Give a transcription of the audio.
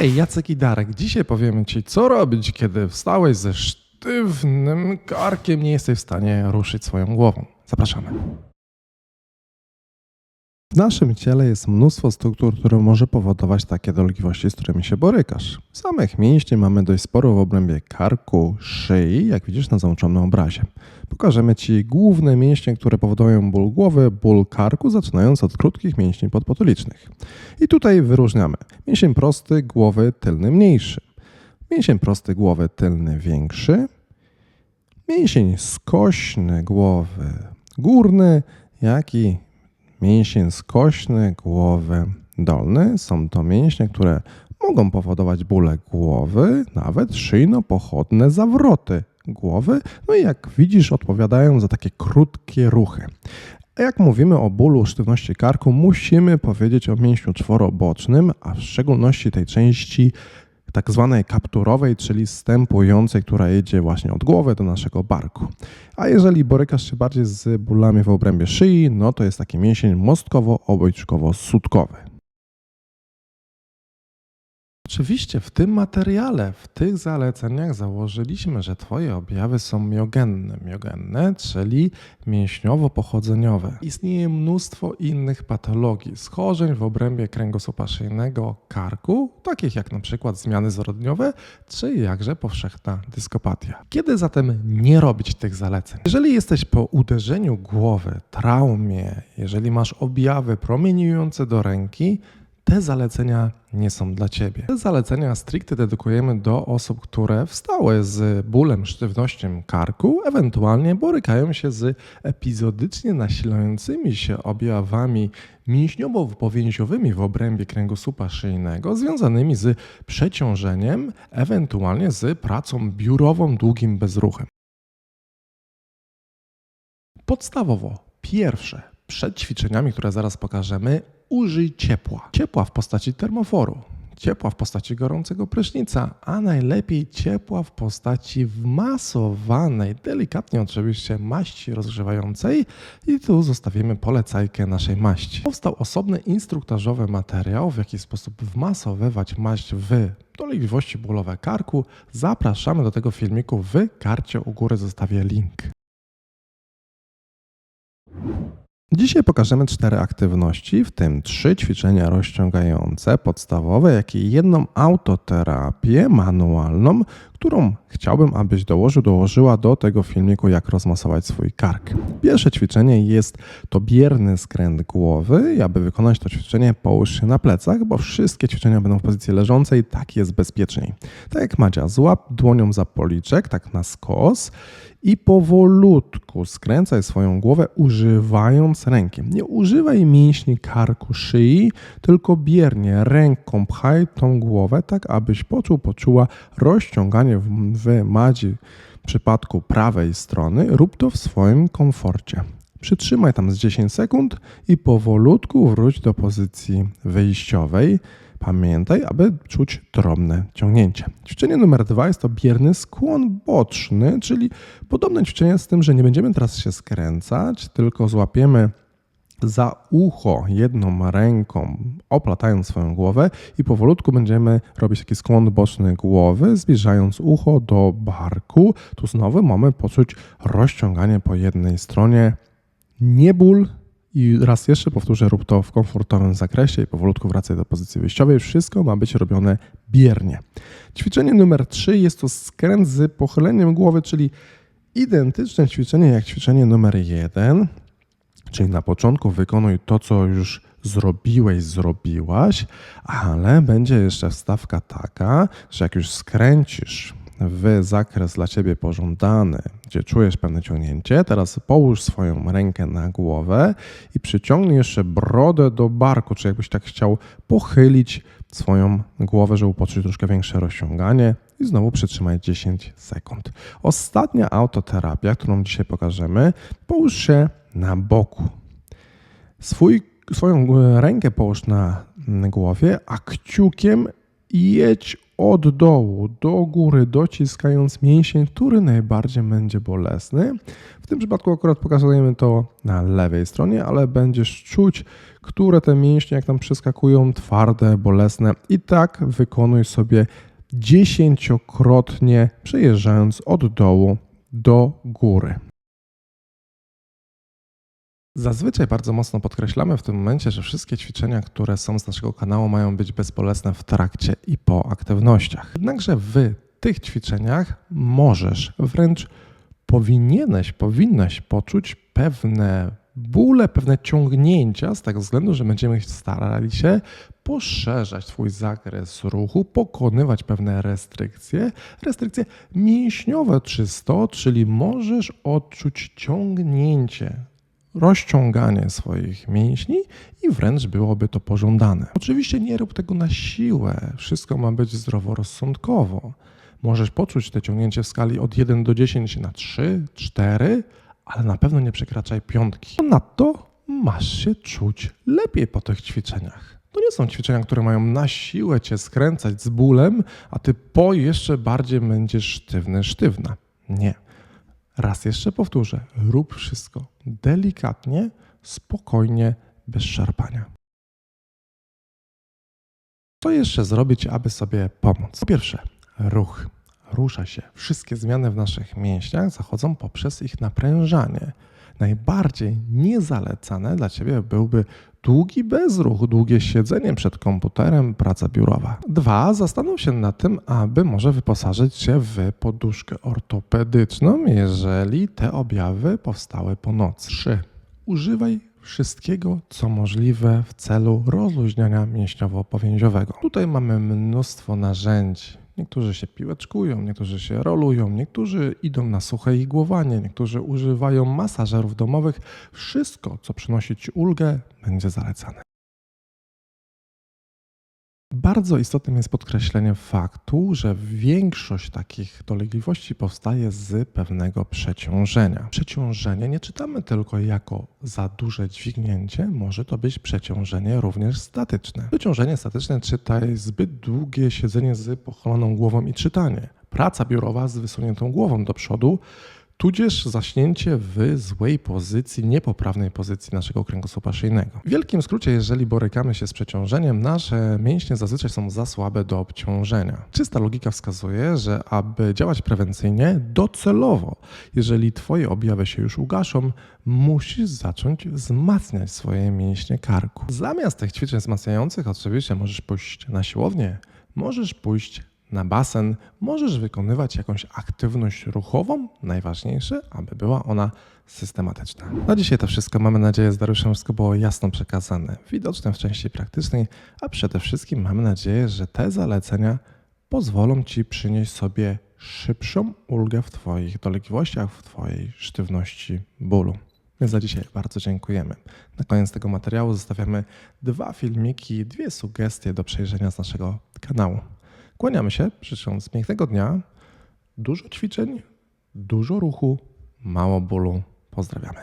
Hej, Jacek i Darek. Dzisiaj powiemy Ci, co robić, kiedy wstałeś ze sztywnym karkiem, nie jesteś w stanie ruszyć swoją głową. Zapraszamy. W naszym ciele jest mnóstwo struktur, które może powodować takie dolegliwości, z którymi się borykasz. Samych mięśni mamy dość sporo w obrębie karku, szyi, jak widzisz na załączonym obrazie. Pokażemy Ci główne mięśnie, które powodują ból głowy, ból karku, zaczynając od krótkich mięśni podpotulicznych. I tutaj wyróżniamy mięsień prosty głowy tylny mniejszy, mięsień prosty głowy tylny większy, mięsień skośny głowy górny, jak i mięsień skośny głowy dolny. Są to mięśnie, które mogą powodować bóle głowy, nawet szyjno-pochodne zawroty głowy. No i jak widzisz, odpowiadają za takie krótkie ruchy. A jak mówimy o bólu sztywności karku, musimy powiedzieć o mięśniu czworobocznym, a w szczególności tej części tak zwanej kapturowej, czyli stępującej, która jedzie właśnie od głowy do naszego barku. A jeżeli borykasz się bardziej z bólami w obrębie szyi, no to jest taki mięsień mostkowo-obojczkowo-sutkowy. Oczywiście w tym materiale, w tych zaleceniach założyliśmy, że Twoje objawy są miogenne. Miogenne, czyli mięśniowo-pochodzeniowe. Istnieje mnóstwo innych patologii, schorzeń w obrębie kręgosłupa szyjnego, karku, takich jak na przykład zmiany zrodniowe, czy jakże powszechna dyskopatia. Kiedy zatem nie robić tych zaleceń? Jeżeli jesteś po uderzeniu głowy, traumie, jeżeli masz objawy promieniujące do ręki, te zalecenia nie są dla Ciebie. Te zalecenia stricte dedykujemy do osób, które wstałe z bólem, sztywnością karku, ewentualnie borykają się z epizodycznie nasilającymi się objawami mięśniowo-powięziowymi w obrębie kręgosłupa szyjnego, związanymi z przeciążeniem, ewentualnie z pracą biurową, długim bezruchem. Podstawowo, pierwsze, przed ćwiczeniami, które zaraz pokażemy, użyj ciepła. Ciepła w postaci termoforu, ciepła w postaci gorącego prysznica, a najlepiej ciepła w postaci wmasowanej, delikatnie oczywiście maści rozgrzewającej i tu zostawimy polecajkę naszej maści. Powstał osobny instruktażowy materiał, w jaki sposób wmasowywać maść w dolegliwości bólowe karku. Zapraszamy do tego filmiku w karcie u góry zostawię link. Dzisiaj pokażemy cztery aktywności, w tym trzy ćwiczenia rozciągające, podstawowe, jak i jedną autoterapię manualną, którą chciałbym, abyś dołożył, dołożyła do tego filmiku, jak rozmasować swój kark. Pierwsze ćwiczenie jest to bierny skręt głowy i aby wykonać to ćwiczenie, połóż się na plecach, bo wszystkie ćwiczenia będą w pozycji leżącej, tak jest bezpieczniej. Tak jak Madzia, złap dłonią za policzek, tak na skos i powolutku skręcaj swoją głowę używając ręki. Nie używaj mięśni karku, szyi, tylko biernie ręką pchaj tą głowę, tak abyś poczuł, poczuła rozciąganie w, w madzi przypadku prawej strony. Rób to w swoim komforcie. Przytrzymaj tam z 10 sekund i powolutku wróć do pozycji wyjściowej. Pamiętaj, aby czuć drobne ciągnięcie. Ćwiczenie numer dwa jest to bierny skłon boczny, czyli podobne ćwiczenie z tym, że nie będziemy teraz się skręcać, tylko złapiemy za ucho jedną ręką, oplatając swoją głowę i powolutku będziemy robić taki skłon boczny głowy, zbliżając ucho do barku. Tu znowu mamy poczuć rozciąganie po jednej stronie. Nie ból, i raz jeszcze powtórzę, rób to w komfortowym zakresie i powolutku wracaj do pozycji wyjściowej. Wszystko ma być robione biernie. Ćwiczenie numer 3 jest to skręt z pochyleniem głowy, czyli identyczne ćwiczenie jak ćwiczenie numer 1. Czyli na początku wykonuj to, co już zrobiłeś, zrobiłaś, ale będzie jeszcze wstawka taka, że jak już skręcisz w zakres dla Ciebie pożądany, gdzie czujesz pewne ciągnięcie, teraz połóż swoją rękę na głowę i przyciągnij jeszcze brodę do barku, czy jakbyś tak chciał pochylić swoją głowę, żeby poczuć troszkę większe rozciąganie i znowu przytrzymaj 10 sekund. Ostatnia autoterapia, którą dzisiaj pokażemy, połóż się na boku. Swój, swoją rękę połóż na głowie, a kciukiem jedź od dołu do góry, dociskając mięsień, który najbardziej będzie bolesny. W tym przypadku akurat pokazujemy to na lewej stronie, ale będziesz czuć, które te mięśnie, jak tam przeskakują, twarde, bolesne. I tak wykonuj sobie dziesięciokrotnie, przejeżdżając od dołu do góry. Zazwyczaj bardzo mocno podkreślamy w tym momencie, że wszystkie ćwiczenia, które są z naszego kanału, mają być bezbolesne w trakcie i po aktywnościach. Jednakże w tych ćwiczeniach możesz, wręcz powinieneś, powinnaś poczuć pewne bóle, pewne ciągnięcia z tego względu, że będziemy starali się poszerzać Twój zakres ruchu, pokonywać pewne restrykcje, restrykcje mięśniowe czysto, czyli możesz odczuć ciągnięcie, rozciąganie swoich mięśni i wręcz byłoby to pożądane. Oczywiście nie rób tego na siłę, wszystko ma być zdroworozsądkowo. Możesz poczuć te ciągnięcie w skali od 1 do 10 na 3, 4, ale na pewno nie przekraczaj piątki. Ponadto masz się czuć lepiej po tych ćwiczeniach. To nie są ćwiczenia, które mają na siłę cię skręcać z bólem, a ty po jeszcze bardziej będziesz sztywny, sztywna. Nie. Raz jeszcze powtórzę, rób wszystko delikatnie, spokojnie, bez szarpania. Co jeszcze zrobić, aby sobie pomóc? Po pierwsze, ruch. Rusza się. Wszystkie zmiany w naszych mięśniach zachodzą poprzez ich naprężanie. Najbardziej niezalecane dla Ciebie byłby długi bezruch, długie siedzenie przed komputerem, praca biurowa. Dwa, zastanów się nad tym, aby może wyposażyć się w poduszkę ortopedyczną, jeżeli te objawy powstały po nocy. Trzy, używaj wszystkiego, co możliwe w celu rozluźniania mięśniowo-powięziowego. Tutaj mamy mnóstwo narzędzi. Niektórzy się piłeczkują, niektórzy się rolują, niektórzy idą na suche igłowanie, niektórzy używają masażerów domowych. Wszystko, co przynosi Ci ulgę, będzie zalecane. Bardzo istotnym jest podkreślenie faktu, że większość takich dolegliwości powstaje z pewnego przeciążenia. Przeciążenie nie czytamy tylko jako za duże dźwignięcie, może to być przeciążenie również statyczne. Przeciążenie statyczne czytaj zbyt długie siedzenie z pochyloną głową i czytanie. Praca biurowa z wysuniętą głową do przodu, tudzież zaśnięcie w złej pozycji, niepoprawnej pozycji naszego kręgosłupa szyjnego. W wielkim skrócie, jeżeli borykamy się z przeciążeniem, nasze mięśnie zazwyczaj są za słabe do obciążenia. Czysta logika wskazuje, że aby działać prewencyjnie, docelowo, jeżeli Twoje objawy się już ugaszą, musisz zacząć wzmacniać swoje mięśnie karku. Zamiast tych ćwiczeń wzmacniających, oczywiście możesz pójść na siłownię, możesz pójść na basen, możesz wykonywać jakąś aktywność ruchową. Najważniejsze, aby była ona systematyczna. Na dzisiaj to wszystko. Mamy nadzieję, że Dariuszem wszystko było jasno przekazane, widoczne w części praktycznej, a przede wszystkim mamy nadzieję, że te zalecenia pozwolą Ci przynieść sobie szybszą ulgę w Twoich dolegliwościach, w Twojej sztywności bólu. Więc za dzisiaj bardzo dziękujemy. Na koniec tego materiału zostawiamy dwa filmiki, dwie sugestie do przejrzenia z naszego kanału. Kłaniamy się, życząc pięknego dnia, dużo ćwiczeń, dużo ruchu, mało bólu. Pozdrawiamy.